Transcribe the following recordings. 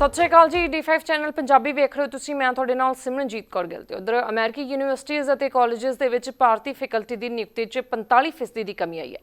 ਸਤਿ ਸ਼੍ਰੀ ਅਕਾਲ ਜੀ D5 channel Punjabi ਵੇਖ ਰਹੇ ਹੋ ਤੁਸੀਂ, ਮੈਂ ਤੁਹਾਡੇ ਨਾਲ ਸਿਮਰਨਜੀਤ ਕੌਰ ਗਿੱਲ ਤੇ ਉਧਰ ਅਮਰੀਕੀ ਯੂਨੀਵਰਸਿਟੀਜ਼ ਅਤੇ ਕਾਲਜਸ ਦੇ ਵਿੱਚ ਭਾਰਤੀ ਫੈਕਲਟੀ ਦੀ ਨਿਯੁਕਤੀ 'ਚ 45% ਦੀ ਕਮੀ ਆਈ ਹੈ।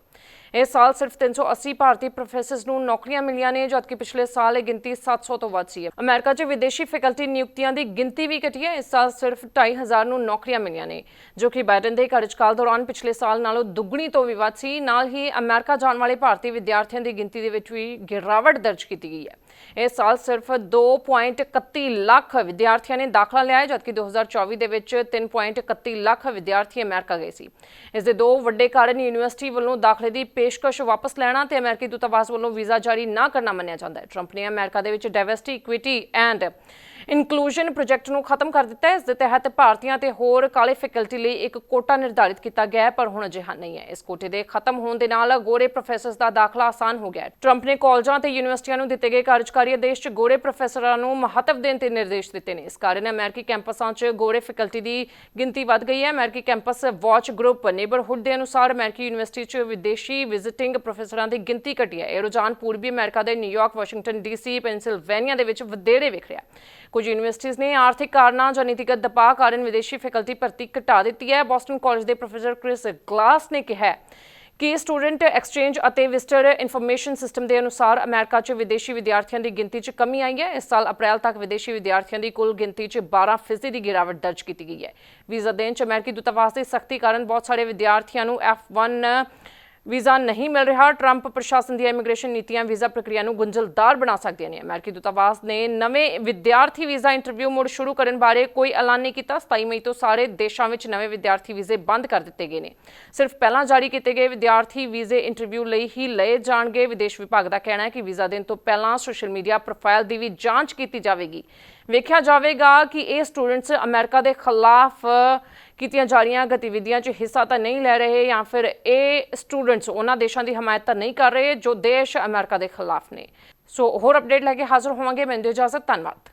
ਇਸ ਸਾਲ ਸਿਰਫ 380 ਭਾਰਤੀ ਪ੍ਰੋਫੈਸਰਸ ਨੂੰ ਨੌਕਰੀਆਂ ਮਿਲੀਆਂ ਨੇ, ਜਦਕਿ ਪਿਛਲੇ ਸਾਲ ਇਹ ਗਿਣਤੀ 700 ਤੋਂ ਵੱਧ ਸੀ। ਅਮਰੀਕਾ 'ਚ ਵਿਦੇਸ਼ੀ ਫੈਕਲਟੀ ਨਿਯੁਕਤੀਆਂ ਦੀ ਗਿਣਤੀ ਵੀ ਘਟੀ ਹੈ, ਇਸ ਸਾਲ ਸਿਰਫ 2500 ਨੂੰ ਨੌਕਰੀਆਂ ਮਿਲੀਆਂ ਨੇ, ਜੋ ਕਿ ਬਾਈਡਨ ਦੇ ਕਾਰਜਕਾਲ ਦੌਰਾਨ ਪਿਛਲੇ ਸਾਲ ਨਾਲੋਂ ਦੁੱਗਣੀ ਤੋਂ ਵੀ ਵੱਧ ਸੀ। ਨਾਲ ਹੀ ਅਮਰੀਕਾ ਜਾਣ ਵਾਲੇ ਭਾਰਤੀ ਵਿਦਿਆਰਥੀਆਂ ਦੀ ਗਿਣਤੀ ਦੇ ਵਿੱਚ ਵੀ ਗਿਰਾਵਟ ਦਰਜ ਕੀਤੀ ਗਈ ਹੈ। ਇਸ ਸਾਲ ਸਿਰਫ 2.31 ਲੱਖ ਵਿਦਿਆਰਥੀਆਂ ਨੇ ਦਾਖਲਾ ਲਿਆ ਹੈ, ਜਦਕਿ 2024 ਦੇ ਵਿੱਚ 3.31 ਲੱਖ ਵਿਦਿਆਰਥੀ ਅਮਰੀਕਾ ਗਏ ਸੀ। ਇਸ ਦੇ ਦੋ ਵੱਡੇ ਕਾਰਨ ਯੂਨੀਵਰਸਿਟੀ ਵੱਲੋਂ ਦਾਖਲੇ ਦੀ ਪੇਸ਼ਕਸ਼ ਵਾਪਸ ਲੈਣਾ ਤੇ ਅਮਰੀਕੀ ਦੂਤਾਵਾਸ ਵੱਲੋਂ ਵੀਜ਼ਾ ਜਾਰੀ ਨਾ ਕਰਨਾ ਮੰਨਿਆ ਜਾਂਦਾ ਹੈ। ਟਰੰਪ ਨੇ ਅਮਰੀਕਾ ਦੇ ਵਿੱਚ diversity equity and inclusion project ਨੂੰ ਖਤਮ ਕਰ ਦਿੱਤਾ ਹੈ। ਇਸ ਦੇ ਤਹਿਤ ਭਾਰਤੀਆਂ ਤੇ ਹੋਰ ਕਾਲੇ ਫੈਕਲਟੀ ਲਈ ਇੱਕ ਕੋਟਾ ਨਿਰਧਾਰਿਤ ਕੀਤਾ ਗਿਆ ਹੈ, ਪਰ ਹੁਣ ਅਜਿਹਾ ਨਹੀਂ ਹੈ। ਇਸ ਕੋਟੇ ਦੇ ਖਤਮ ਹੋਣ ਦੇ ਨਾਲ ਗੋਰੇ ਪ੍ਰੋਫੈਸਰਸ ਦਾ ਦਾਖਲਾ ਆਸਾਨ ਹੋ ਗਿਆ ਟਰੰਪ ਨੇ ਕਾਲਜਾਂ ਤੇ ਯੂਨੀਵਰਸਿਟੀਆਂ ਨੂੰ ਦਿੱਤੇ ਗਏ ਕਾਰਜਕਾਰੀ ਆਦੇਸ਼ 'ਚ ਗੋਰੇ ਪ੍ਰੋਫੈਸਰਾਂ ਨੂੰ ਮਹੱਤਵ ਦੇਣ ਤੇ ਨਿਰਦੇਸ਼ ਦਿੱਤੇ ਨੇ। ਇਸ ਕਾਰਨ ਅਮਰੀਕੀ ਕੈਂਪਸਾਂ 'ਚ ਗੋਰੇ ਫੈਕਲਟੀ ਦੀ ਗਿਣਤੀ ਵੱਧ ਗਈ ਹੈ। ਅਮਰੀਕੀ ਕੈਂਪਸ ਵਾਚ ਗਰੁੱਪ ਨੇਬਰਹੁੱਡ ਦੇ ਅਨੁਸਾਰ ਅਮਰੀਕੀ ਯੂਨੀਵਰਸਿਟੀ 'ਚ ਵਿਦੇਸ਼ੀ ਵਿਜ਼ਿਟਿੰਗ ਪ੍ਰੋਫੈਸਰਾਂ ਦੀ ਗਿਣਤੀ ਘਟੀ ਹੈ। ਇਹ ਰੁਝਾਨ ਪੂਰਬੀ ਅਮਰੀਕਾ ਦੇ ਨਿਊਯਾਰਕ ਵਾਸ਼ਿੰਗਟਨ ਡੀਸੀ, ਪੈਨਸਿਲਵੇਨੀਆ ਦੇ ਵਿੱਚ ਵਧੇਰੇ ਵਿਖ ਰਿਹਾ ਕੁਝ ਯੂਨੀਵਰਸਿਟੀਆਂ ਨੇ ਆਰਥਿਕ ਕਾਰਨਾਂ ਜਾਂ ਨੀਤੀਗਤ ਦਬਾਅ ਕਾਰਨ ਵਿਦੇਸ਼ੀ ਫੈਕਲਟੀ ਭਰਤੀ ਘਟਾ ਦਿੱਤੀ ਹੈ। ਬੋਸਟਨ ਕਾਲਜ ਦੇ ਪ੍ਰੋਫੈਸਰ ਕ੍ਰਿਸ ਗਲਾਸ ਨੇ ਕਿਹਾ ਕਿ ਸਟੂਡੈਂਟ ਐਕਸਚੇਂਜ ਅਤੇ ਵਿਜ਼ਟਰ ਇਨਫੋਰਮੇਸ਼ਨ ਸਿਸਟਮ ਦੇ ਅਨੁਸਾਰ ਅਮਰੀਕਾ 'ਚ ਵਿਦੇਸ਼ੀ ਵਿਦਿਆਰਥੀਆਂ ਦੀ ਗਿਣਤੀ 'ਚ ਕਮੀ ਆਈ ਹੈ। ਇਸ ਸਾਲ ਅਪ੍ਰੈਲ ਤੱਕ ਵਿਦੇਸ਼ੀ ਵਿਦਿਆਰਥੀਆਂ ਦੀ ਕੁੱਲ ਗਿਣਤੀ 'ਚ 12% ਦੀ ਗਿਰਾਵਟ ਦਰਜ ਕੀਤੀ ਗਈ ਹੈ। ਵੀਜ਼ਾ ਦੇਣ 'ਚ ਅਮਰੀਕੀ ਦੂਤਾਵਾਸ ਦੀ ਸਖਤੀ ਕਾਰਨ ਬਹੁਤ ਸਾਰੇ ਵਿਦਿਆਰਥੀਆਂ ਨੂੰ F1 ਵੀਜ਼ਾ ਨਹੀਂ ਮਿਲ ਰਿਹਾ। ਟਰੰਪ ਪ੍ਰਸ਼ਾਸਨ ਦੀਆਂ ਇਮੀਗ੍ਰੇਸ਼ਨ ਨੀਤੀਆਂ ਵੀਜ਼ਾ ਪ੍ਰਕਿਰਿਆ ਨੂੰ ਗੁੰਝਲਦਾਰ ਬਣਾ ਸਕਦੀਆਂ ਨੇ। ਅਮਰੀਕੀ ਦੂਤਾਵਾਸ ਨੇ ਨਵੇਂ ਵਿਦਿਆਰਥੀ ਵੀਜ਼ਾ ਇੰਟਰਵਿਊ ਮੁੜ ਸ਼ੁਰੂ ਕਰਨ ਬਾਰੇ ਕੋਈ ਐਲਾਨ ਨਹੀਂ ਕੀਤਾ। 27 ਮਈ ਤੋਂ ਸਾਰੇ ਦੇਸ਼ਾਂ ਵਿੱਚ ਨਵੇਂ ਵਿਦਿਆਰਥੀ ਵੀਜ਼ੇ ਬੰਦ ਕਰ ਦਿੱਤੇ ਗਏ ਨੇ। ਸਿਰਫ ਪਹਿਲਾਂ ਜਾਰੀ ਕੀਤੇ ਗਏ ਵਿਦਿਆਰਥੀ ਵੀਜ਼ੇ ਇੰਟਰਵਿਊ ਲਈ ਹੀ ਲਏ ਜਾਣਗੇ। ਵਿਦੇਸ਼ ਵਿਭਾਗ ਦਾ ਕਹਿਣਾ ਹੈ ਕਿ ਵੀਜ਼ਾ ਦੇਣ ਤੋਂ ਪਹਿਲਾਂ ਸੋਸ਼ਲ ਮੀਡੀਆ ਪ੍ਰੋਫਾਈਲ ਦੀ ਵੀ ਜਾਂਚ ਕੀਤੀ ਜਾਵੇਗੀ। ਵੇਖਿਆ ਜਾਵੇਗਾ ਕਿ ਇਹ ਸਟੂਡੈਂਟਸ ਅਮਰੀਕਾ ਦੇ ਖਿਲਾਫ ਕੀਤੀਆਂ ਜਾ ਰਹੀਆਂ ਗਤੀਵਿਧੀਆਂ 'ਚ ਹਿੱਸਾ ਤਾਂ ਨਹੀਂ ਲੈ ਰਹੇ ਜਾਂ ਫਿਰ ਇਹ ਸਟੂਡੈਂਟਸ ਉਹਨਾਂ ਦੇਸ਼ਾਂ ਦੀ ਹਮਾਇਤ ਤਾਂ ਨਹੀਂ ਕਰ ਰਹੇ ਜੋ ਦੇਸ਼ ਅਮਰੀਕਾ ਦੇ ਖਿਲਾਫ ਨੇ। ਸੋ ਹੋਰ ਅਪਡੇਟ ਲੈ ਕੇ ਹਾਜ਼ਰ ਹੋਵਾਂਗੇ। ਮੈਨੂੰ ਦਿਓ ਇਜਾਜ਼ਤ, ਧੰਨਵਾਦ।